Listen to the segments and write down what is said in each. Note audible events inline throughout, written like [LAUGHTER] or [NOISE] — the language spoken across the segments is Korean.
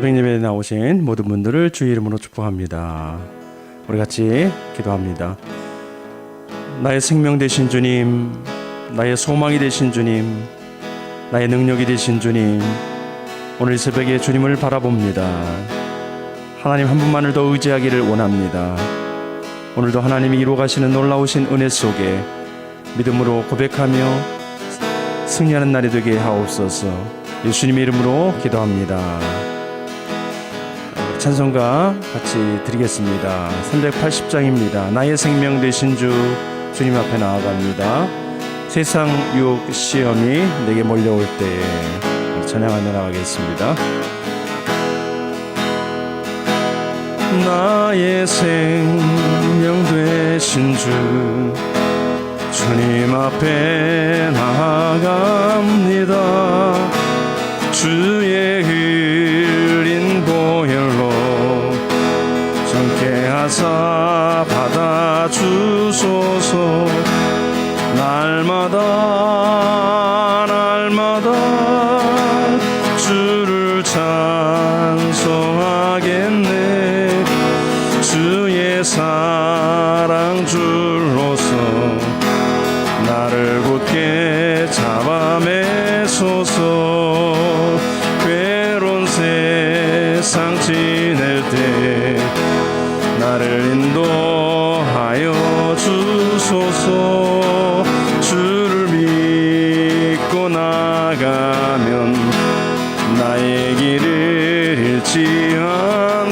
새벽 예배에 나오신 모든 분들을 주의 이름으로 축복합니다. 우리 같이 기도합니다. 나의 생명 되신 주님, 나의 소망이 되신 주님, 나의 능력이 되신 주님, 오늘 이 새벽에 주님을 바라봅니다. 하나님 한 분만을 더 의지하기를 원합니다. 오늘도 하나님이 이루어 가시는 놀라우신 은혜 속에 믿음으로 고백하며 승리하는 날이 되게 하옵소서. 예수님의 이름으로 기도합니다. 찬송가 같이 드리겠습니다. 380장입니다. 나의 생명 되신 주 주님 앞에 나아갑니다. 세상 유혹 시험이 내게 몰려올 때에 찬양하며 나가겠습니다. 나의 생명 되신 주 주님 앞에 나아갑니다. 주의 하사 받아주소서 날마다 나의 길을 잃지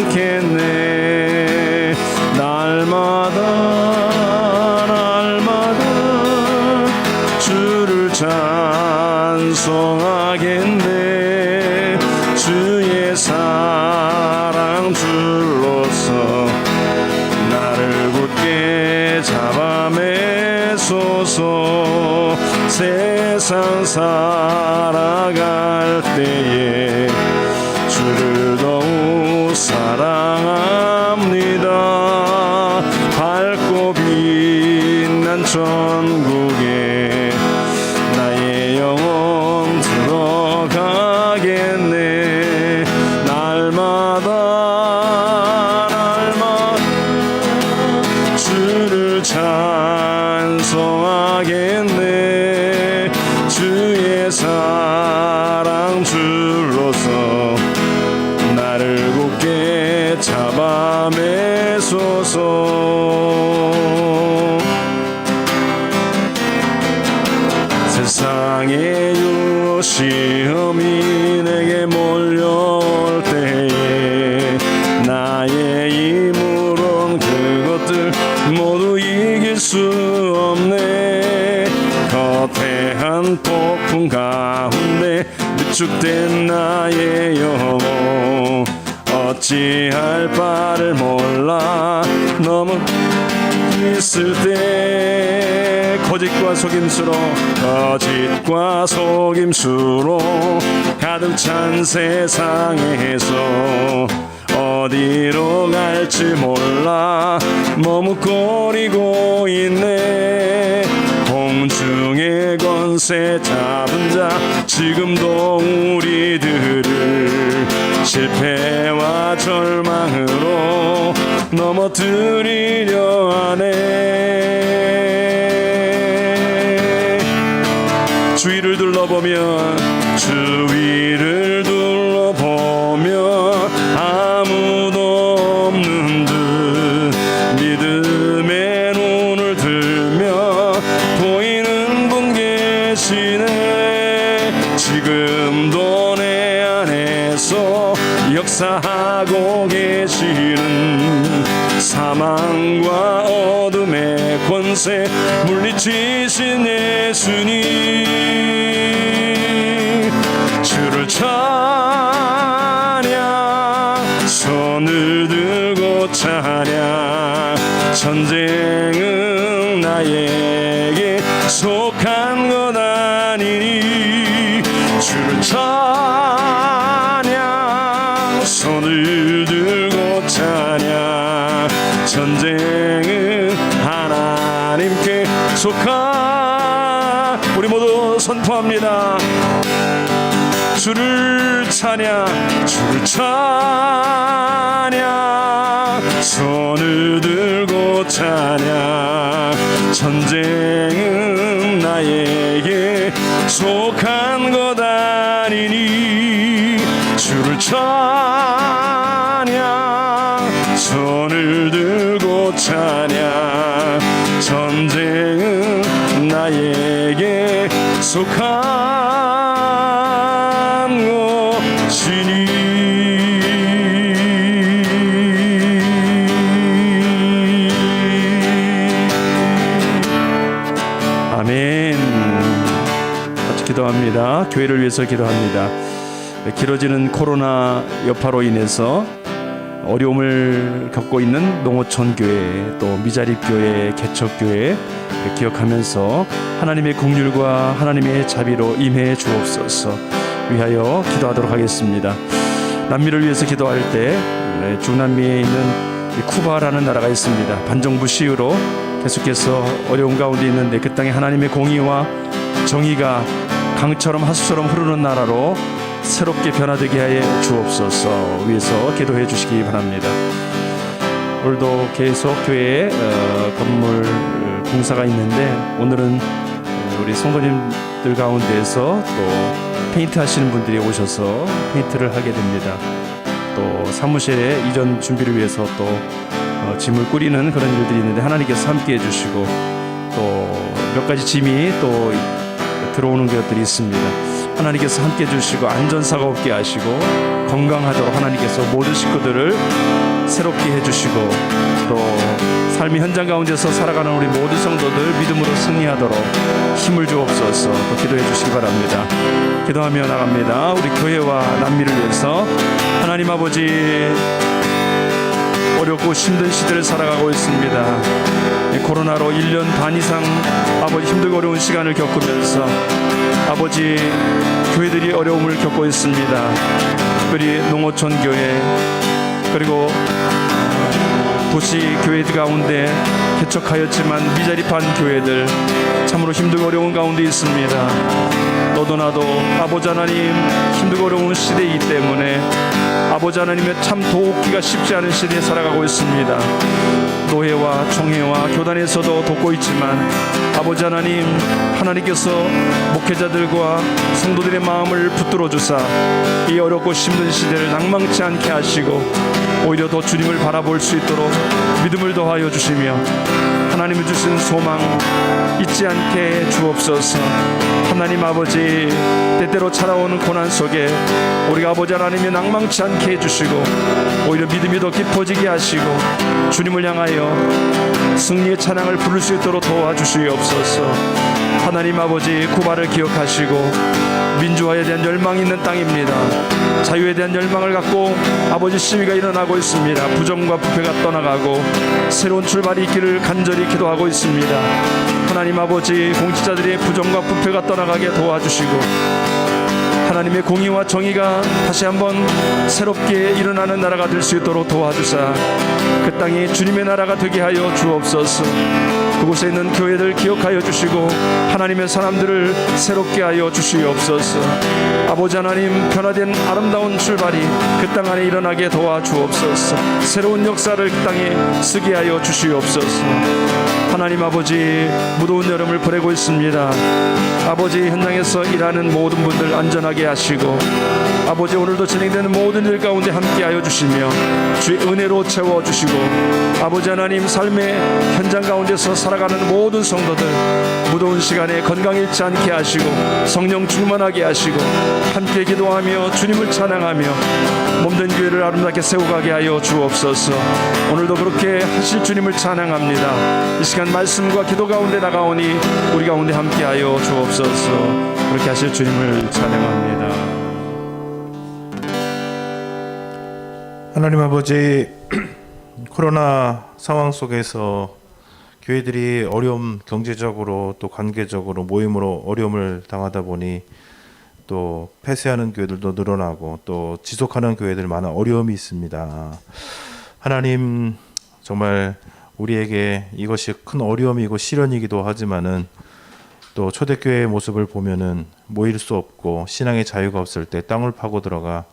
않겠네. 날마다 날마다 주를 찬송하겠네. 주의 사랑 줄로서 나를 굳게 잡아매소서. 세상 살 세상에서 어디로 갈지 몰라. 머뭇거리고 있네. 공중의 권세 잡은 자 지금도 우리들을 실패와 절망으로 넘어뜨리려 하네. 주위를 둘러보면 주위 찬양. 손을 들고 찬양 전쟁은 나에 나에게 속한 것이니. 아멘. 같이 기도합니다. 교회를 위해서 기도합니다. 길어지는 코로나 여파로 인해서 어려움을 겪고 있는 농어촌 교회 또 미자립 교회 개척 교회 기억하면서 하나님의 긍휼과 하나님의 자비로 임해 주옵소서 위하여 기도하도록 하겠습니다. 남미를 위해서 기도할 때 네, 중남미에 있는 이 쿠바라는 나라가 있습니다. 반정부 시유로 계속해서 어려운 가운데 있는데 그 땅에 하나님의 공의와 정의가 강처럼 하수처럼 흐르는 나라로 새롭게 변화되게 하여 주옵소서 위해서 기도해 주시기 바랍니다. 오늘도 계속 교회에 어, 건물 어, 공사가 있는데 오늘은 어, 우리 성도님들 가운데서 또 페인트 하시는 분들이 오셔서 페인트를 하게 됩니다. 또 사무실에 이전 준비를 위해서 또 어, 짐을 꾸리는 그런 일들이 있는데 하나님께서 함께 해주시고 또 몇 가지 짐이 또 들어오는 것들이 있습니다. 하나님께서 함께 해주시고 안전사가 없게 하시고 건강하도록 하나님께서 모든 식구들을 새롭게 해주시고 또 삶의 현장 가운데서 살아가는 우리 모든 성도들 믿음으로 승리하도록 힘을 주옵소서 또 기도해 주시기 바랍니다. 기도하며 나갑니다. 우리 교회와 남미를 위해서 하나님 아버지 어렵고 힘든 시대를 살아가고 있습니다. 이 코로나로 1년 반 이상 아버지 힘들고 어려운 시간을 겪으면서 아버지 교회들이 어려움을 겪고 있습니다. 특별히 농어촌 교회 그리고 도시 교회들 가운데 개척하였지만 미자립한 교회들 참으로 힘들고 어려운 가운데 있습니다. 너도 나도 아버지 하나님 힘들고 어려운 시대이기 때문에 아버지 하나님의 참 돕기가 쉽지 않은 시대에 살아가고 있습니다. 노회와 총회와 교단에서도 돕고 있지만 아버지 하나님 하나님께서 목회자들과 성도들의 마음을 붙들어 주사 이 어렵고 힘든 시대를 낭망치 않게 하시고 오히려 더 주님을 바라볼 수 있도록 믿음을 더하여 주시며 하나님이 주신 소망 잊지 않게 주옵소서. 하나님 아버지 때때로 찾아오는 고난 속에 우리가 아버지 하나님이 낭망치 않게 해주시고 오히려 믿음이 더 깊어지게 하시고 주님을 향하여 승리의 찬양을 부를 수 있도록 도와주시옵소서 하나님 아버지 구바를 기억하시고 민주화에 대한 열망이 있는 땅입니다. 자유에 대한 열망을 갖고 아버지 시위가 일어나고 있습니다. 부정과 부패가 떠나가고 새로운 출발이 있기를 간절히 기도하고 있습니다. 하나님 아버지 공직자들의 부정과 부패가 떠나가게 도와주시고 하나님의 공의와 정의가 다시 한번 새롭게 일어나는 나라가 될 수 있도록 도와주사 그 땅이 주님의 나라가 되게 하여 주옵소서 그곳에 있는 교회들 기억하여 주시고 하나님의 사람들을 새롭게 하여 주시옵소서. 아버지 하나님 변화된 아름다운 출발이 그 땅 안에 일어나게 도와주옵소서. 새로운 역사를 그 땅에 쓰게 하여 주시옵소서. 하나님 아버지 무더운 여름을 보내고 있습니다. 아버지 현장에서 일하는 모든 분들 안전하게 하시고 아버지 오늘도 진행되는 모든 일 가운데 함께 하여 주시며 주의 은혜로 채워 주시고 아버지 하나님 삶의 현장 가운데서 살아가는 모든 성도들 무더운 시간에 건강 잃지 않게 하시고 성령 충만하게 하시고 함께 기도하며 주님을 찬양하며 몸된 교회를 아름답게 세워가게 하여 주옵소서. 오늘도 그렇게 하실 주님을 찬양합니다. 이 시간 말씀과 기도 가운데 나가오니 우리 가운데 함께 하여 주옵소서. 그렇게 하실 주님을 찬양합니다. 하나님 아버지 [CLEARS THROAT] 코로나 상황 속에서 교회들이 어려움 경제적으로 또 관계적으로 모임으로 어려움을 당하다 보니 또 폐쇄하는 교회들도 늘어나고 또 지속하는 교회들 많은 어려움이 있습니다. 하나님 정말 우리에게 이것이 큰 어려움이고 시련이기도 하지만은 또 초대교회의 모습을 보면은 모일 수 없고 신앙의 자유가 없을 때 땅을 파고 들어가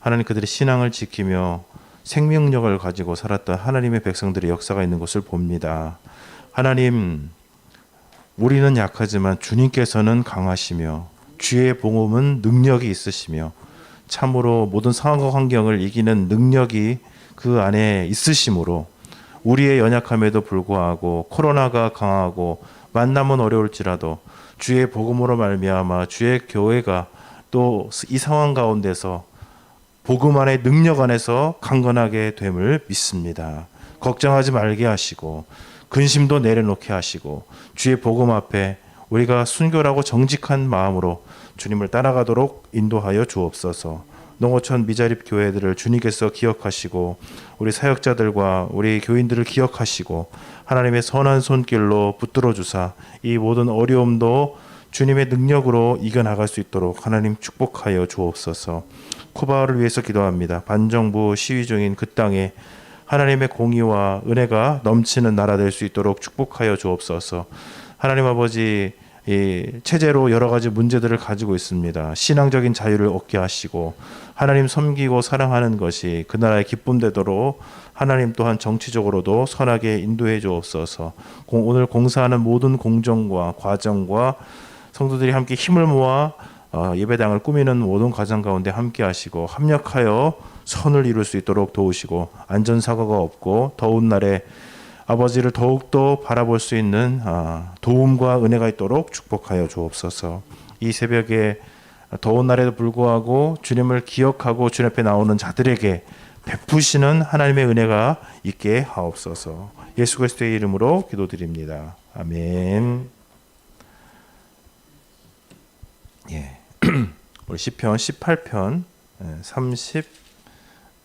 하나님 그들의 신앙을 지키며 생명력을 가지고 살았던 하나님의 백성들의 역사가 있는 것을 봅니다. 하나님 우리는 약하지만 주님께서는 강하시며 주의 봉음은 능력이 있으시며 참으로 모든 상황과 환경을 이기는 능력이 그 안에 있으심으로 우리의 연약함에도 불구하고 코로나가 강하고 만남은 어려울지라도 주의 복음으로 말미암아 주의 교회가 또 이 상황 가운데서 복음 안의 능력 안에서 강건하게 됨을 믿습니다. 걱정하지 말게 하시고 근심도 내려놓게 하시고 주의 복음 앞에 우리가 순결하고 정직한 마음으로 주님을 따라가도록 인도하여 주옵소서. 농어촌 미자립 교회들을 주님께서 기억하시고 우리 사역자들과 우리 교인들을 기억하시고 하나님의 선한 손길로 붙들어 주사 이 모든 어려움도 주님의 능력으로 이겨나갈 수 있도록 하나님 축복하여 주옵소서. 쿠바를 위해서 기도합니다. 반정부 시위 중인 그 땅에 하나님의 공의와 은혜가 넘치는 나라 될 수 있도록 축복하여 주옵소서. 하나님 아버지 이 체제로 여러 가지 문제들을 가지고 있습니다. 신앙적인 자유를 얻게 하시고 하나님 섬기고 사랑하는 것이 그 나라의 기쁨 되도록 하나님 또한 정치적으로도 선하게 인도해 주옵소서. 공- 오늘 공사하는 모든 공정과 과정과 성도들이 함께 힘을 모아 어, 예배당을 꾸미는 모든 과정 가운데 함께 하시고 합력하여 선을 이룰 수 있도록 도우시고 안전 사고가 없고 더운 날에 아버지를 더욱더 바라볼 수 있는 아, 도움과 은혜가 있도록 축복하여 주옵소서. 이 새벽에 더운 날에도 불구하고 주님을 기억하고 주님 앞에 나오는 자들에게 베푸시는 하나님의 은혜가 있게 하옵소서. 예수 그리스도의 이름으로 기도드립니다. 아멘. 예. 우리 시편 18편 30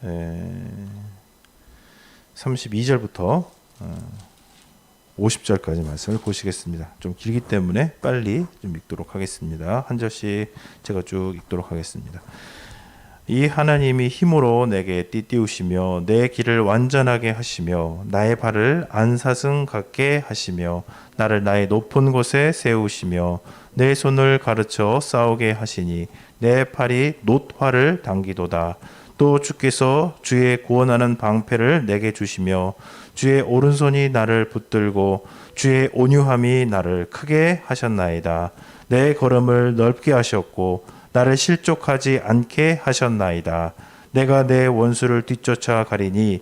에, 32절부터 50절까지 말씀을 보시겠습니다. 좀 길기 때문에 빨리 좀 읽도록 하겠습니다. 한 절씩 제가 쭉 읽도록 하겠습니다. 이 하나님이 힘으로 내게 띠띠우시며 내 길을 완전하게 하시며 나의 발을 안사슴 같게 하시며 나를 나의 높은 곳에 세우시며 내 손을 가르쳐 싸우게 하시니 내 팔이 놋화를 당기도다. 또 주께서 주의 구원하는 방패를 내게 주시며 주의 오른손이 나를 붙들고 주의 온유함이 나를 크게 하셨나이다. 내 걸음을 넓게 하셨고 나를 실족하지 않게 하셨나이다. 내가 내 원수를 뒤쫓아 가리니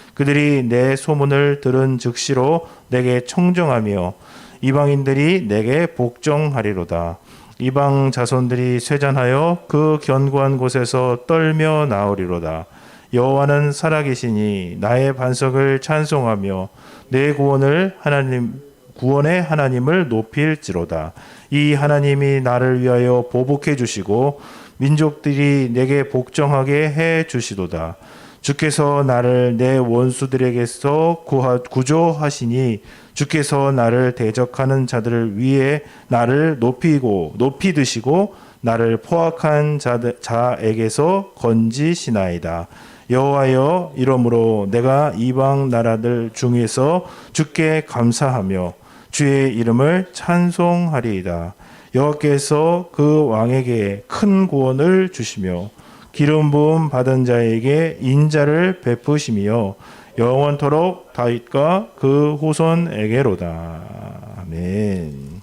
그들이 내 소문을 들은 즉시로 내게 청정하며 이방인들이 내게 복종하리로다. 이방 자손들이 쇠잔하여 그 견고한 곳에서 떨며 나오리로다. 여호와는 살아계시니 나의 반석을 찬송하며 내 구원을 하나님 구원의 하나님을 높일지로다. 이 하나님이 나를 위하여 보복해 주시고 민족들이 내게 복종하게 해 주시도다. 주께서 나를 내 원수들에게서 구하, 구조하시니 주께서 나를 대적하는 자들을 위해 나를 높이고 높이 드시고 나를 포악한 자들, 자에게서 건지시나이다. 여호와여 이러므로 내가 이방 나라들 중에서 주께 감사하며 주의 이름을 찬송하리이다. 여호와께서 그 왕에게 큰 구원을 주시며 기름 부음 받은 자에게 인자를 베푸시며 영원토록 다윗과 그 후손에게로다. 아멘.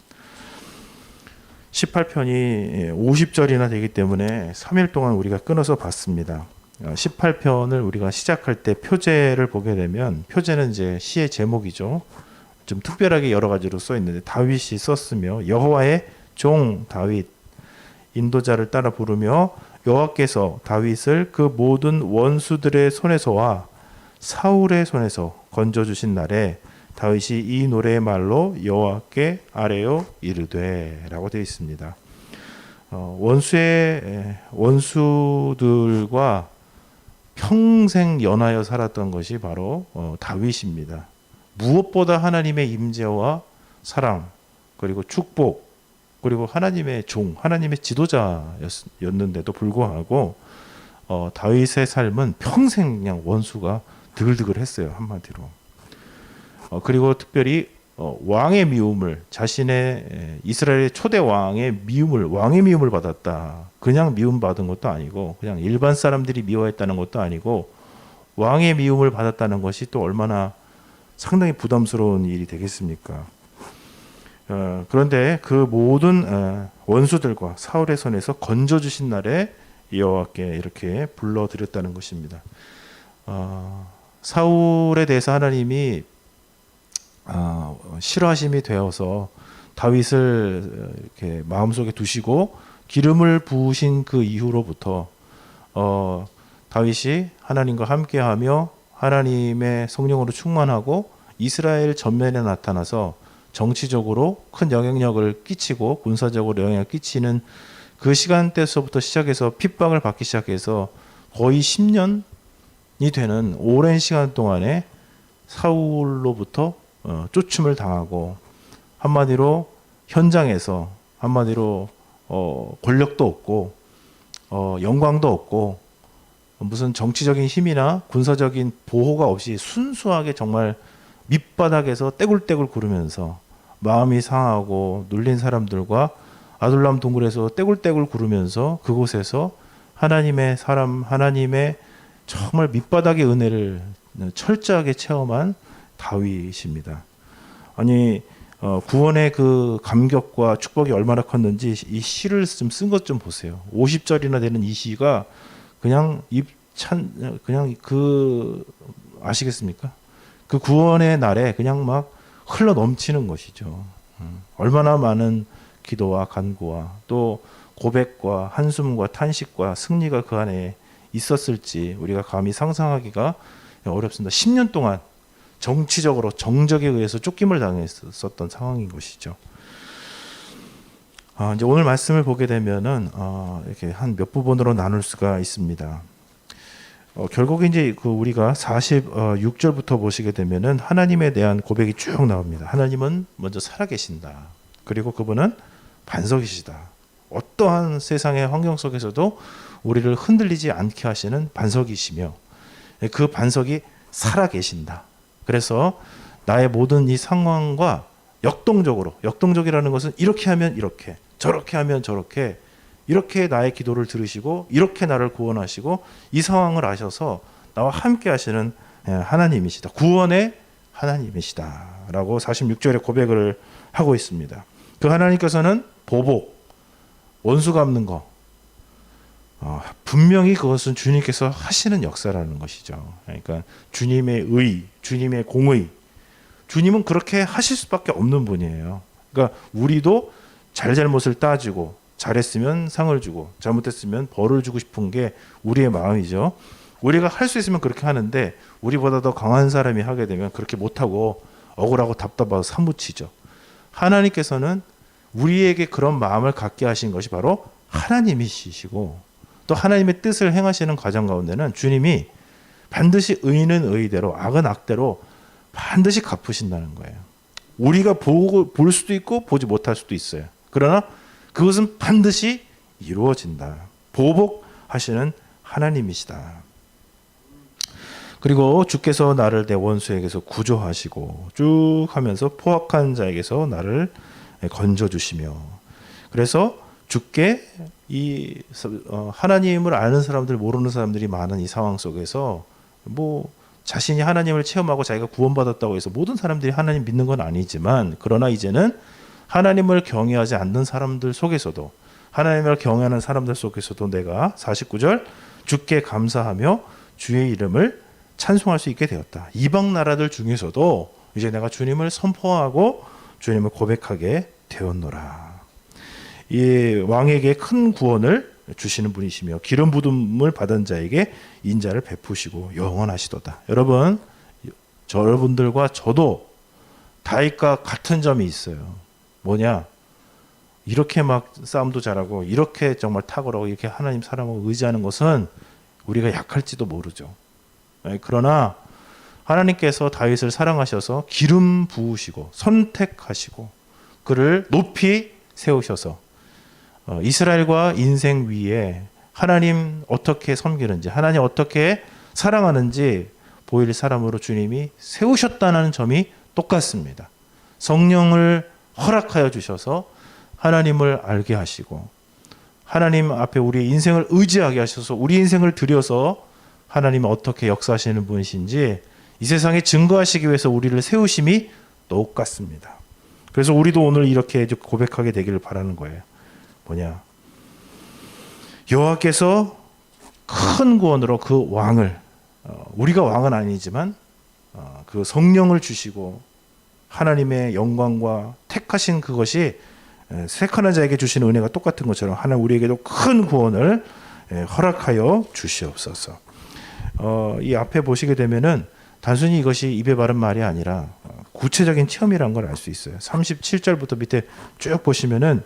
18편이 50절이나 되기 때문에 3일 동안 우리가 끊어서 봤습니다. 18편을 우리가 시작할 때 표제를 보게 되면 표제는 이제 시의 제목이죠. 좀 특별하게 여러 가지로 써 있는데 다윗이 썼으며 여호와의 종 다윗 인도자를 따라 부르며 여호와께서 다윗을 그 모든 원수들의 손에서와 사울의 손에서 건져 주신 날에 다윗이 이 노래의 말로 여호와께 아뢰어 이르되라고 되어 있습니다. 어, 원수의 에, 원수들과 평생 연하여 살았던 것이 바로 어, 다윗입니다. 무엇보다 하나님의 임재와 사랑 그리고 축복 그리고 하나님의 종, 하나님의 지도자였는데도 불구하고 어, 다윗의 삶은 평생 그냥 원수가 드글드글했어요 한마디로. 어, 그리고 특별히 어, 왕의 미움을 자신의 에, 이스라엘의 초대 왕의 미움을 왕의 미움을 받았다. 그냥 미움 받은 것도 아니고 그냥 일반 사람들이 미워했다는 것도 아니고 왕의 미움을 받았다는 것이 또 얼마나 상당히 부담스러운 일이 되겠습니까? 어, 그런데 그 모든 어, 원수들과 사울의 손에서 건져 주신 날에 여호와께 이렇게 불러 드렸다는 것입니다. 어, 사울에 대해서 하나님이 아, 싫어하심이 되어서 다윗을 이렇게 마음속에 두시고 기름을 부으신 그 이후로부터 어, 다윗이 하나님과 함께하며 하나님의 성령으로 충만하고 이스라엘 전면에 나타나서 정치적으로 큰 영향력을 끼치고 군사적으로 영향을 끼치는 그 시간대서부터 시작해서 핍박을 받기 시작해서 거의 10년이 되는 오랜 시간 동안에 사울로부터 어, 쫓음을 당하고 한마디로 현장에서 한마디로 어, 권력도 없고 어, 영광도 없고 무슨 정치적인 힘이나 군사적인 보호가 없이 순수하게 정말 밑바닥에서 떼굴떼굴 구르면서 마음이 상하고 눌린 사람들과 아둘람 동굴에서 떼굴떼굴 구르면서 그곳에서 하나님의 사람 하나님의 정말 밑바닥의 은혜를 철저하게 체험한 다윗입니다. 아니 어, 구원의 그 감격과 축복이 얼마나 컸는지 이 시를 좀 쓴 것 좀 보세요. 50절이나 되는 이 시가 그냥 입찬 그냥 그 아시겠습니까? 그 구원의 날에 그냥 막 흘러 넘치는 것이죠. 음, 얼마나 많은 기도와 간구와 또 고백과 한숨과 탄식과 승리가 그 안에 있었을지 우리가 감히 상상하기가 어렵습니다. 10년 동안 정치적으로 정적에 의해서 쫓김을 당했었던 상황인 것이죠. 아, 이제 오늘 말씀을 보게 되면은 어, 이렇게 한 몇 부분으로 나눌 수가 있습니다. 어, 결국 이제 그 우리가 46절부터 보시게 되면은 하나님에 대한 고백이 쭉 나옵니다. 하나님은 먼저 살아계신다. 그리고 그분은 반석이시다. 어떠한 세상의 환경 속에서도 우리를 흔들리지 않게 하시는 반석이시며 그 반석이 살아계신다. 그래서 나의 모든 이 상황과 역동적으로 역동적이라는 것은 이렇게 하면 이렇게 저렇게 하면 저렇게 이렇게 나의 기도를 들으시고 이렇게 나를 구원하시고 이 상황을 아셔서 나와 함께 하시는 예, 하나님이시다. 구원의 하나님이시다라고 46절에 고백을 하고 있습니다. 그 하나님께서는 보복 원수 갚는 거 어, 분명히 그것은 주님께서 하시는 역사라는 것이죠. 그러니까 주님의 의, 주님의 공의, 주님은 그렇게 하실 수밖에 없는 분이에요. 그러니까 우리도 잘잘못을 따지고 잘했으면 상을 주고 잘못했으면 벌을 주고 싶은 게 우리의 마음이죠. 우리가 할 수 있으면 그렇게 하는데 우리보다 더 강한 사람이 하게 되면 그렇게 못하고 억울하고 답답하고 사무치죠. 하나님께서는 우리에게 그런 마음을 갖게 하신 것이 바로 하나님이시고 또 하나님의 뜻을 행하시는 과정 가운데는 주님이 반드시 의는 의대로 악은 악대로 반드시 갚으신다는 거예요. 우리가 보고 볼 수도 있고 보지 못할 수도 있어요. 그러나 그것은 반드시 이루어진다. 보복하시는 하나님이시다. 그리고 주께서 나를 내 원수에게서 구조하시고 쭉 하면서 포악한 자에게서 나를 건져 주시며 그래서 주께 이 어, 하나님을 아는 사람들 모르는 사람들이 많은 이 상황 속에서 뭐 자신이 하나님을 체험하고 자기가 구원받았다고 해서 모든 사람들이 하나님 믿는 건 아니지만 그러나 이제는 하나님을 경외하지 않는 사람들 속에서도 하나님을 경외하는 사람들 속에서도 내가 49절 주께 감사하며 주의 이름을 찬송할 수 있게 되었다. 이방 나라들 중에서도 이제 내가 주님을 선포하고 주님을 고백하게 되었노라. 이 왕에게 큰 구원을 주시는 분이시며 기름 부음을 받은 자에게 인자를 베푸시고 영원하시도다. 여러분, 저 여러분들과 저도 다윗과 같은 점이 있어요. 뭐냐? 이렇게 막 싸움도 잘하고 이렇게 정말 탁월하고 이렇게 하나님 사람을 의지하는 것은 우리가 약할지도 모르죠. 예, 그러나 하나님께서 다윗을 사랑하셔서 기름 부으시고 선택하시고 그를 높이 세우셔서 어, 이스라엘과 인생 위에 하나님 어떻게 섬기는지 하나님 어떻게 사랑하는지 보일 사람으로 주님이 세우셨다는 점이 똑같습니다. 성령을 허락하여 주셔서 하나님을 알게 하시고 하나님 앞에 우리 인생을 의지하게 하셔서 우리 인생을 들여서 하나님 어떻게 역사하시는 분이신지 이 세상에 증거하시기 위해서 우리를 세우심이 똑같습니다. 그래서 우리도 오늘 이렇게 고백하게 되기를 바라는 거예요. 뭐냐? 여호와께서 큰 구원으로 그 왕을 어, 우리가 왕은 아니지만 어, 그 성령을 주시고 하나님의 영광과 택하신 그것이 에, 택하는 자에게 주시는 은혜가 똑같은 것처럼 하나님 우리에게도 큰 구원을 에, 허락하여 주시옵소서. 어, 이 앞에 보시게 되면은 단순히 이것이 입에 바른 말이 아니라 어, 구체적인 체험이라는 걸알 수 있어요. 37절부터 밑에 쭉 보시면은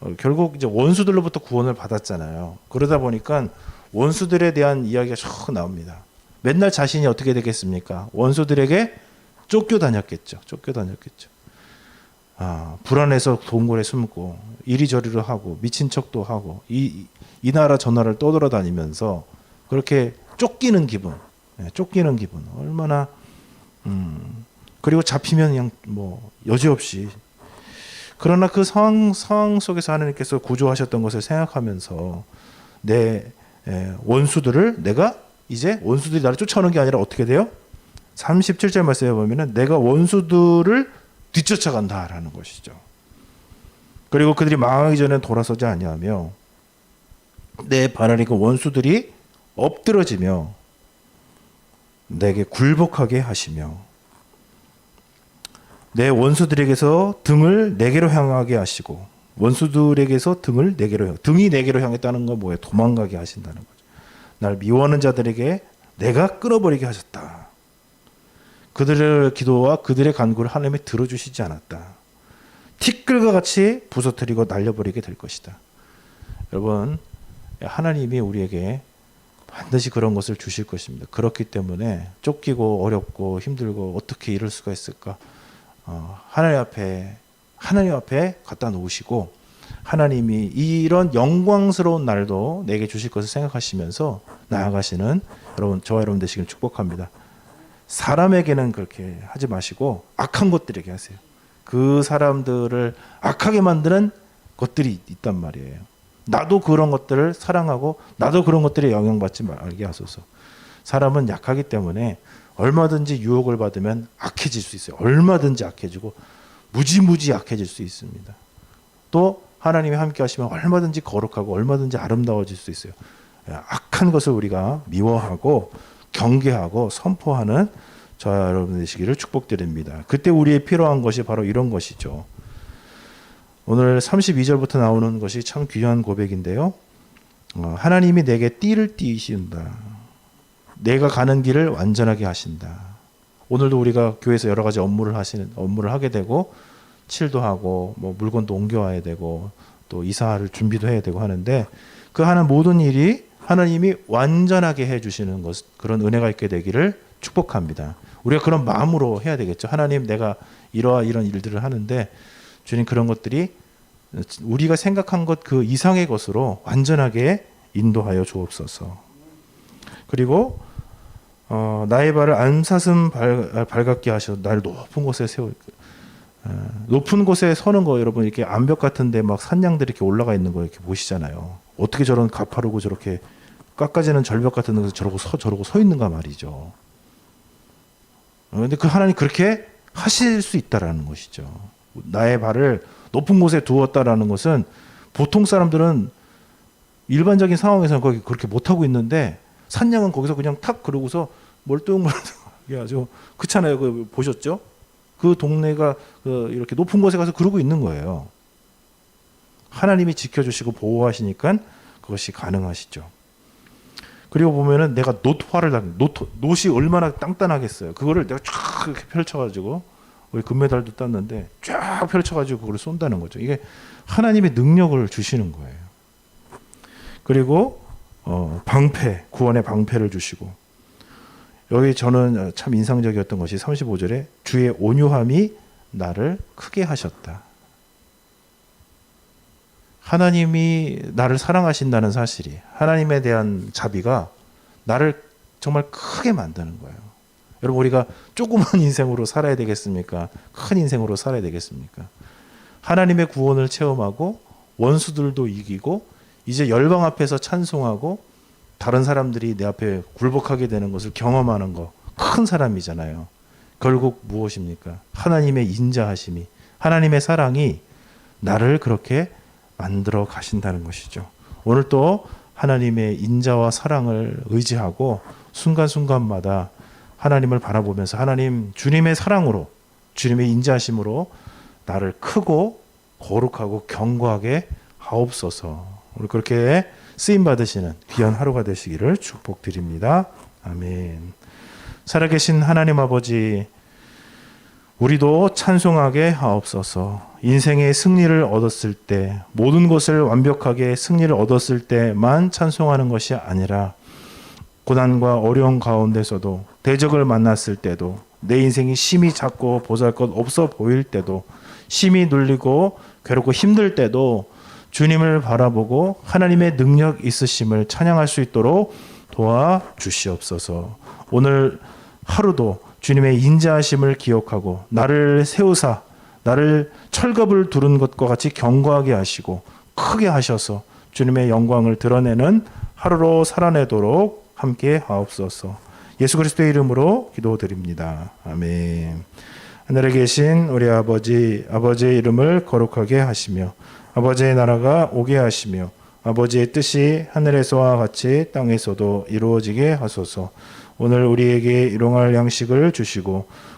어, 결국 이제 원수들로부터 구원을 받았잖아요. 그러다 보니까 원수들에 대한 이야기가 쭉 나옵니다. 맨날 자신이 어떻게 되겠습니까? 원수들에게 쫓겨 다녔겠죠. 쫓겨 다녔겠죠. 아, 불안해서 동굴에 숨고 이리저리로 하고 미친 척도 하고 이, 이 나라 저 나라를 떠돌아다니면서 그렇게 쫓기는 기분, 예, 쫓기는 기분 얼마나 음, 그리고 잡히면 그냥 뭐 여지없이 그러나 그 상황, 상황 속에서 하나님께서 구조하셨던 것을 생각하면서 내 에, 원수들을 내가 이제 원수들이 나를 쫓아오는 게 아니라 어떻게 돼요? 37절 말씀에 보면은 내가 원수들을 뒤쫓아간다라는 것이죠. 그리고 그들이 망하기 전에 돌아서지 아니하며 내 발아리 그 원수들이 엎드러지며 내게 굴복하게 하시며 내 원수들에게서 등을 내게로 향하게 하시고 원수들에게서 등을 내게로 향 등이 내게로 향했다는 건 뭐예요? 도망가게 하신다는 거죠. 날 미워하는 자들에게 내가 끊어버리게 하셨다. 그들의 기도와 그들의 간구를 하나님이 들어주시지 않았다. 티끌과 같이 부서뜨리고 날려버리게 될 것이다. 여러분, 하나님이 우리에게 반드시 그런 것을 주실 것입니다. 그렇기 때문에 쫓기고 어렵고 힘들고 어떻게 이럴 수가 있을까? 어, 하나님 앞에 하나님 앞에 갖다 놓으시고 하나님이 이런 영광스러운 날도 내게 주실 것을 생각하시면서 나아가시는 여러분 저와 여러분 되시길 축복합니다. 사람에게는 그렇게 하지 마시고 악한 것들에게 하세요. 그 사람들을 악하게 만드는 것들이 있단 말이에요. 나도 그런 것들을 사랑하고 나도 그런 것들에 영향받지 말게 하소서. 사람은 약하기 때문에 얼마든지 유혹을 받으면 악해질 수 있어요. 얼마든지 악해지고 무지무지 약해질 수 있습니다. 또 하나님이 함께 하시면 얼마든지 거룩하고 얼마든지 아름다워질 수 있어요. 예, 악한 것을 우리가 미워하고 경계하고 선포하는 저와 여러분 되시기를 축복드립니다. 그때 우리의 필요한 것이 바로 이런 것이죠. 오늘 32절부터 나오는 것이 참 귀한 고백인데요. 어, 하나님이 내게 띠를 띠신다. 내가 가는 길을 완전하게 하신다. 오늘도 우리가 교회에서 여러 가지 업무를 하시는 업무를 하게 되고 칠도 하고 뭐 물건도 옮겨와야 되고 또 이사를 준비도 해야 되고 하는데 그 하는 모든 일이 하나님이 완전하게 해 주시는 것 그런 은혜가 있게 되기를 축복합니다. 우리가 그런 마음으로 해야 되겠죠. 하나님 내가 이러한 이런 일들을 하는데 주님 그런 것들이 우리가 생각한 것 그 이상의 것으로 완전하게 인도하여 주옵소서. 그리고 어, 나의 발을 안사슴 발, 발갛게 하셔 나를 높은 곳에 세워 어, 높은 곳에 서는 거 여러분 이렇게 암벽 같은데 막 산양들이 이렇게 올라가 있는 거 이렇게 보시잖아요. 어떻게 저런 가파르고 저렇게 깎아지는 절벽 같은 데서 저러고 서 저러고 서 있는가 말이죠. 어, 근데 그 하나님 그렇게 하실 수 있다라는 것이죠. 나의 발을 높은 곳에 두었다라는 것은 보통 사람들은 일반적인 상황에서는 거기 그렇게 못 하고 있는데 산양은 거기서 그냥 탁 그러고서 멀뚱멀뚱하게 아주 그렇잖아요. 그 보셨죠? 그 동네가 그 이렇게 높은 곳에 가서 그러고 있는 거예요. 하나님이 지켜주시고 보호하시니까 그것이 가능하시죠. 그리고 보면은 내가 노트화를 당 노트 노시 얼마나 땅땅하겠어요. 그거를 내가 쫙 이렇게 펼쳐가지고 우리 금메달도 땄는데 쫙 펼쳐가지고 그걸 쏜다는 거죠. 이게 하나님의 능력을 주시는 거예요. 그리고 어, 방패 구원의 방패를 주시고 여기 저는 참 인상적이었던 것이 35절에 주의 온유함이 나를 크게 하셨다. 하나님이 나를 사랑하신다는 사실이 하나님에 대한 자비가 나를 정말 크게 만드는 거예요. 여러분 우리가 조그만 [LAUGHS] 인생으로 살아야 되겠습니까? 큰 인생으로 살아야 되겠습니까? 하나님의 구원을 체험하고 원수들도 이기고 이제 열방 앞에서 찬송하고 다른 사람들이 내 앞에 굴복하게 되는 것을 경험하는 거 큰 사람이잖아요. 결국 무엇입니까? 하나님의 인자하심이 하나님의 사랑이 나를 그렇게 만들어 가신다는 것이죠. 오늘 또 하나님의 인자와 사랑을 의지하고 순간순간마다 하나님을 바라보면서 하나님 주님의 사랑으로 주님의 인자하심으로 나를 크고 거룩하고 견고하게 하옵소서. 오늘 그렇게 쓰임 받으시는 귀한 하루가 되시기를 축복드립니다. 아멘. 살아계신 하나님 아버지 우리도 찬송하게 하옵소서. 인생의 승리를 얻었을 때, 모든 것을 완벽하게 승리를 얻었을 때만 찬송하는 것이 아니라, 고난과 어려운 가운데서도, 대적을 만났을 때도, 내 인생이 심히 작고 보잘 것 없어 보일 때도, 심히 눌리고 괴롭고 힘들 때도, 주님을 바라보고 하나님의 능력 있으심을 찬양할 수 있도록 도와 주시옵소서. 오늘 하루도 주님의 인자하심을 기억하고 나를 세우사 나를 철갑을 두른 것과 같이 견고하게 하시고 크게 하셔서 주님의 영광을 드러내는 하루로 살아내도록 함께 하옵소서. 예수 그리스도의 이름으로 기도드립니다. 아멘. 하늘에 계신 우리 아버지 아버지의 이름을 거룩하게 하시며 아버지의 나라가 오게 하시며 아버지의 뜻이 하늘에서와 같이 땅에서도 이루어지게 하소서. 오늘 우리에게 일용할 양식을 주시고